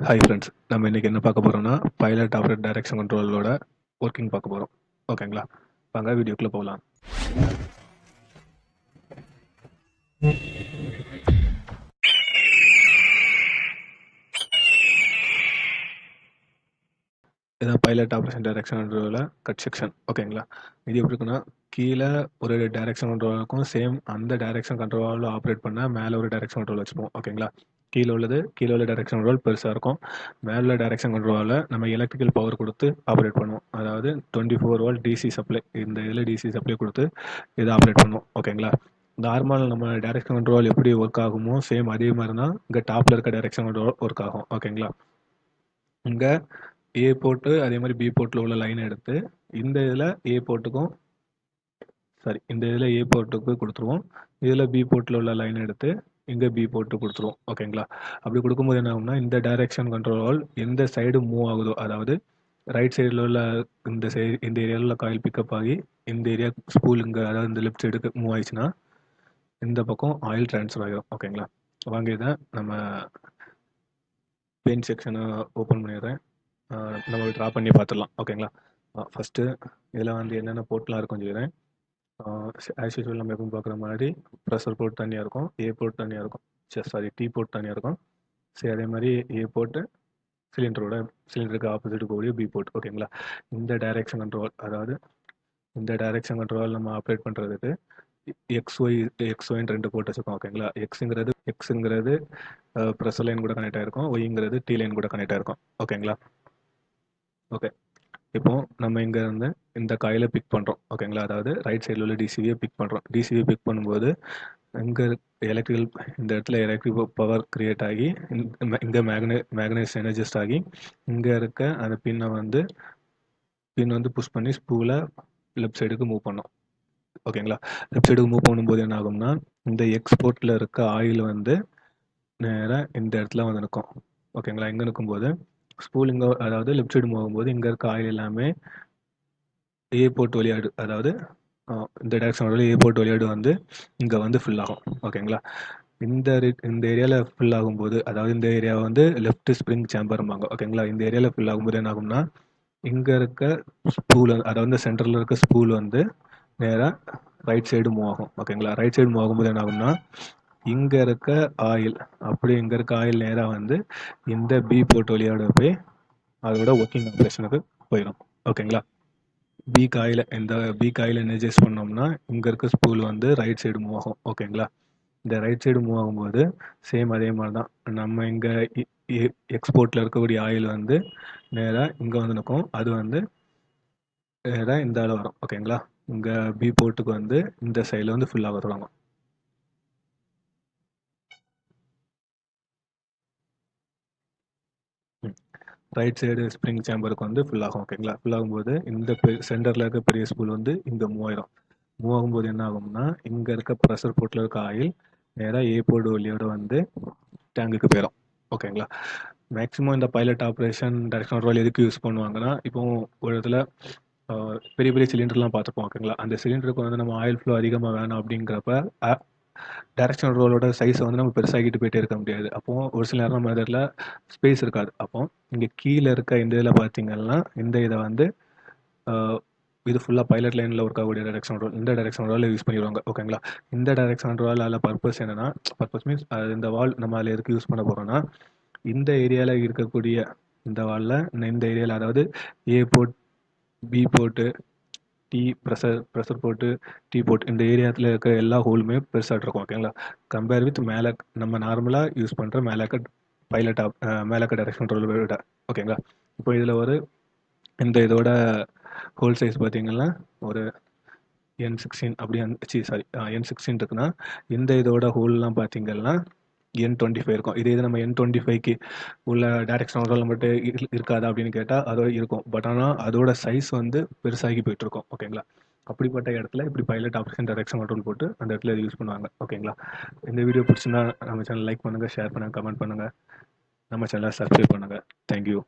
Hi friends நம்ம இன்னைக்கு என்ன பார்க்க போறோம்னா பைலட் ஆப்ரேட் டைரக்ஷன் கண்ட்ரோலோட ஒர்க்கிங் பார்க்க போறோம். ஓகேங்களா வாங்க வீடியோக்குள்ள போகலாம். இதான் பைலட் ஆப்ரேஷன் டைரக்ஷன் கண்ட்ரோலில் கட் செக்ஷன் ஓகேங்களா இது எப்படி இருக்குன்னா கீழே ஒரு டைரக்ஷன் கண்ட்ரோல் இருக்கும் சேம் அந்த டைரக்ஷன் கண்ட்ரோலில் ஆப்ரேட் பண்ணால் மேலே ஒரு டைரக்ஷன் கண்ட்ரோல் வச்சுப்போம். ஓகேங்களா கீழே உள்ளது. கீழே உள்ள டைரக்ஷன் கண்ட்ரோல் பெருசாக இருக்கும். மேலே உள்ள டைரக்ஷன் கண்ட்ரோலில் நம்ம எலக்ட்ரிக்கல் பவர் கொடுத்து ஆப்ரேட் பண்ணுவோம். அதாவது twenty four volt DC supply இந்த இதில் டிசி சப்ளை கொடுத்து இதை ஆப்ரேட் பண்ணுவோம். ஓகேங்களா நார்மல் நம்ம டைரக்ஷன் கண்ட்ரோல் எப்படி ஒர்க் ஆகுமோ சேம் அதே மாதிரி தான் இங்கே டாப்பில் இருக்க டைரக்ஷன் கண்ட்ரோல் ஒர்க் ஆகும். ஓகேங்களா இங்கே ஏ போர்ட்டு அதே மாதிரி பி போர்ட்டில் உள்ள லைனை எடுத்து இந்த இதில் ஏ போர்ட்டுக்கும் சாரி இந்த இதில் ஏ போர்ட்டுக்கு கொடுத்துருவோம். இதில் பி போர்ட்டில் உள்ள லைன் எடுத்து இங்கே பி போர்ட்டு கொடுத்துருவோம். ஓகேங்களா அப்படி கொடுக்கும்போது என்ன ஆகும்னா இந்த டைரெக்ஷன் கண்ட்ரோல் ஆல் எந்த சைடு மூவ் ஆகுதோ அதாவது ரைட் சைடில் உள்ள இந்த சைடு இந்த ஏரியாவில் உள்ள காயில் பிக்கப் ஆகி இந்த ஏரியா ஸ்பூல் இங்கே அதாவது இந்த லெஃப்ட் சைடுக்கு மூவ் ஆயிடுச்சுன்னா இந்த பக்கம் ஆயில் ட்ரான்ஸ்ஃபர் ஆகிடும் ஓகேங்களா வாங்க இதை நம்ம பெயிண்ட் செக்ஷனை ஓப்பன் பண்ணிடுறேன். நம்ம ட்ரா பண்ணி பார்த்துடலாம். ஓகேங்களா ஃபஸ்ட்டு இதில் வந்து என்னென்ன போர்ட்லாம் இருக்கும் சொல்லிடுறேன். ஆஸ் யூஸ்வல் நம்ம எப்பவும் பார்க்குற மாதிரி ப்ரெஷர் போர்ட் தனியாக இருக்கும் ஏ போர்ட் தனியாக இருக்கும் சரி சாரி டி போர்ட் தனியாக இருக்கும். சரி அதே மாதிரி ஏ போர்ட்டு சிலிண்டரோட சிலிண்டருக்கு ஆப்போசிட் கூடிய பி போர்ட் ஓகேங்களா இந்த டைரக்ஷன் கண்ட்ரோல் அதாவது இந்த டைரக்ஷன் கண்ட்ரோல் நம்ம ஆப்ரேட் பண்ணுறதுக்கு எக்ஸ் ஒய் எக்ஸ் ஒயின் ரெண்டு போர்ட் வச்சுருக்கோம் ஓகேங்களா எக்ஸுங்கிறது எக்ஸுங்கிறது ப்ரெஷர் லைன் கூட கனெக்ட் ஆகிருக்கும் ஒய்ங்கிறது டி லைன் கூட கனெக்ட் ஆகிருக்கும் ஓகேங்களா ஓகே இப்போ நம்ம இங்கேருந்து இந்த காயில பிக் பண்ணுறோம் ஓகேங்களா அதாவது ரைட் சைடில் உள்ள டிசிவியை பிக் பண்ணுறோம் டிசிவியை பிக் பண்ணும்போது இங்கே எலக்ட்ரிக்கல் இந்த இடத்துல எலக்ட்ரிக் பவர் கிரியேட் ஆகி இந்த- மேக்னே மேக்னைஸ் எனர்ஜிஸ்ட் ஆகி இங்கே இருக்க அந்த பின்னை வந்து பின் வந்து புஷ் பண்ணி ஸ்பூவில் லெஃப்ட் சைடுக்கு மூவ் பண்ணோம். ஓகேங்களா லெஃப்ட் சைடுக்கு மூவ் பண்ணும்போது என்ன ஆகும்னா இந்த எக்ஸ்போர்ட்டில் இருக்க ஆயில் வந்து நேராக இந்த இடத்துல வந்து நிற்கும். ஓகேங்களா இங்கே நிற்கும்போது ஸ்பூல் இங்கே அதாவது லெஃப்ட் சைடு போகும்போது இங்கே இருக்க ஆயில் எல்லாமே ஏ போர்ட் விளையாடு அதாவது இந்த டேரக்ஷன் வழியாக ஏ போர்ட் விளையாடு வந்து இங்கே வந்து ஃபில் ஆகும். ஓகேங்களா இந்த இந்த ஏரியாவில் ஃபில் ஆகும்போது அதாவது இந்த ஏரியா வந்து லெஃப்ட் ஸ்ப்ரிங் சேம்பர்ம்பாங்க ஓகேங்களா இந்த ஏரியாவில் ஃபில் ஆகும்போது என்ன ஆகும்னா இங்கே இருக்க ஸ்பூல் அதாவது இந்த சென்டரில் இருக்க ஸ்பூல் வந்து நேராக ரைட் சைடு மூவ் ஆகும். ஓகேங்களா ரைட் சைடு மூவ் ஆகும்போது என்ன ஆகும்னா இங்கே இருக்க ஆயில் அப்படி இங்கே இருக்க ஆயில் நேராக வந்து இந்த பி போர்ட் வழியோட போய் அதோட ஒர்க்கிங் ஆப்ரேஷனுக்கு போயிடும். ஓகேங்களா பி காயில் இந்த பி காயில் எனர்ஜைஸ் பண்ணோம்னா இங்கே இருக்க ஸ்பூல் வந்து ரைட் சைடு மூவ் ஆகும். ஓகேங்களா இந்த ரைட் சைடு மூவ் ஆகும்போது சேம் அதே மாதிரி தான் நம்ம இங்கே எக்ஸ்போர்ட்டில் இருக்கக்கூடிய ஆயில் வந்து நேராக இங்கே வந்து நிற்கும். அது வந்து நேராக இந்த ஆள் வரும். ஓகேங்களா இங்கே பி போர்ட்டுக்கு வந்து இந்த சைடில் வந்து ஃபுல் ஆக தொடங்கும் ரைட் சைடு ஸ்ப்ரிங் சேம்பருக்கு வந்து ஃபுல் ஆகும் ஓகேங்களா ஃபுல் ஆகும்போது இந்த சென்டரில் இருக்க பெரிய ஸ்பூல் வந்து இங்கே மூவ் மூவ் ஆகும்போது என்ன ஆகும்னா இங்கே இருக்க ப்ரெஷர் போர்ட்டில் இருக்க ஆயில் நேராக ஏ போர்டு வழியோட வந்து டேங்குக்கு போயிடும் ஓகேங்களா மேக்ஸிமம் இந்த பைலட் ஆப்ரேஷன் டைரக்ஷன் ரோல் எதுக்கு யூஸ் பண்ணுவாங்கன்னா இப்போ ஒரு இடத்துல பெரிய பெரிய சிலிண்டர்லாம் பார்த்துருப்போம் ஓகேங்களா அந்த சிலிண்டருக்கு வந்து நம்ம ஆயில் ஃப்ளோ அதிகமாக வேணும் அப்படிங்கிறப்ப டைரக்ஷன் ரோலோட சைஸை வந்து நம்ம பெருசாகிட்டு போயிட்டே இருக்க முடியாது. அப்போ ஒரு சில நேரம் நம்ம இதில் ஸ்பேஸ் இருக்காது. அப்போ இங்கே கீழே இருக்க இந்த இதில் பார்த்தீங்கன்னா இந்த இதை வந்து ஆஹ், இது ஃபுல்லாக பைலட் லைனில் ஒர்க் ஆகக்கூடிய டைரக்ஷன் ரோல் இந்த டைரக்ஷன் ரோலில் யூஸ் பண்ணிடுவாங்க. ஓகேங்களா இந்த டைரக்ஷன் ரோல் அதில் பர்பஸ் என்னன்னா பர்பஸ் மீன்ஸ் இந்த வால் நம்ம அதில் எதுக்கு யூஸ் பண்ண போகிறோம்னா இந்த ஏரியாவில் இருக்கக்கூடிய இந்த வாலில் இந்த ஏரியாவில் அதாவது A port B port T pressure pressure போட்டு டீ போட்டு இந்த ஏரியாத்தில் இருக்கிற எல்லா ஹோலுமே பெருசாக இருக்கும் ஓகேங்களா கம்பேர் வித் மேலே நம்ம நார்மலாக யூஸ் பண்ணுற மேலேக்க பைலட் ஆப் மேலேக்க டைரக்ஷன் கண்ட்ரோல் விட ஓகேங்களா இப்போ இதில் ஒரு இந்த இதோட ஹோல் சைஸ் பார்த்தீங்கன்னா ஒரு என் சிக்ஸ்டீன் அப்படி சி சாரி என் சிக்ஸ்டீன் இருக்குன்னா இந்த இதோட ஹோல்லாம் பார்த்தீங்கன்னா என் டுவெண்ட்டி ஃபைவ் இருக்கும். இதே இது நம்ம என் டுவெண்ட்டி ஃபைவ்க்கு உள்ள டைரக்ஷன் கண்ட்ரோல் மட்டும் இருக்காதா அப்படின்னு கேட்டால் அதோ இருக்கும். பட் ஆனால் அதோட சைஸ் வந்து பெருசாகி போயிட்டுருக்கும் ஓகேங்களா அப்படிப்பட்ட இடத்துல இப்படி பைலட் ஆப்ஷன் டேரக்ஷன் கண்ட்ரோல் போட்டு அந்த இடத்துல யூஸ் பண்ணுவாங்க. ஓகேங்களா இந்த வீடியோ பிடிச்சிருந்தா நம்ம சேனல் லைக் பண்ணுங்கள் ஷேர் பண்ணுங்கள் கமெண்ட் பண்ணுங்கள் நம்ம சேனலை சப்ஸ்கிரைப் பண்ணுங்கள் தேங்க்யூ